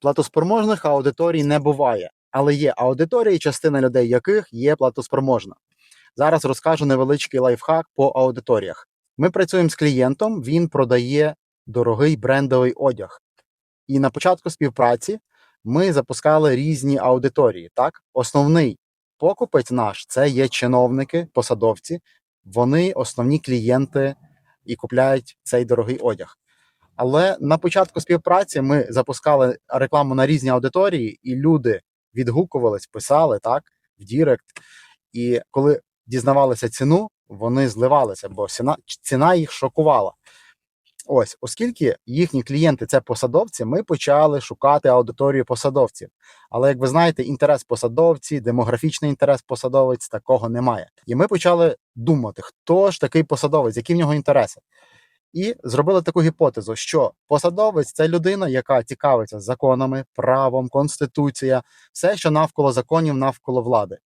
Платоспроможних аудиторій не буває, але є аудиторії, частина людей яких є платоспроможна. Зараз розкажу невеличкий лайфхак по аудиторіях. Ми працюємо з клієнтом, він продає дорогий брендовий одяг. І на початку співпраці ми запускали різні аудиторії. Так, основний покупець наш це є чиновники, посадовці. Вони основні клієнти і купляють цей дорогий одяг. Але на початку співпраці ми запускали рекламу на різні аудиторії, і люди відгукувались, писали так в Дірект. І коли дізнавалися ціну, вони зливалися, бо ціна, ціна їх шокувала. Ось, оскільки їхні клієнти це посадовці, ми почали шукати аудиторію посадовців. Але як ви знаєте, інтерес посадовці, демографічний інтерес посадовець такого немає. І ми почали думати, хто ж такий посадовець, які в нього інтереси. І зробили таку гіпотезу, що посадовець це людина, яка цікавиться законами, правом, конституція, все, що навколо законів, навколо влади.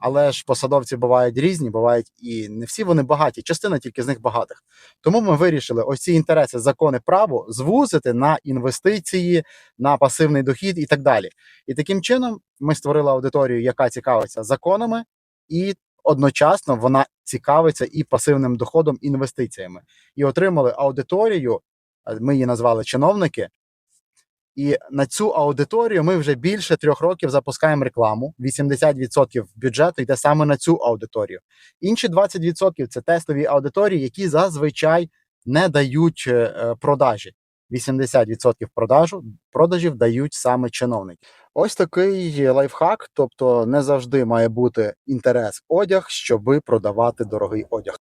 Але ж посадовці бувають різні, бувають і не всі вони багаті, частина тільки з них багатих. Тому ми вирішили ось ці інтереси, закони, право звузити на інвестиції, на пасивний дохід і так далі. І таким чином ми створили аудиторію, яка цікавиться законами, і одночасно вона цікавиться і пасивним доходом, інвестиціями. І отримали аудиторію, е, ми її назвали чиновники. І на цю аудиторію ми вже більше трьох років запускаємо рекламу. 80% бюджету йде саме на цю аудиторію. Інші 20% це тестові аудиторії, які зазвичай не дають е, е, продажі. 80% продажу продажів дають саме чиновники. Ось такий лайфхак, тобто не завжди має бути інтерес одяг, щоби продавати дорогий одяг.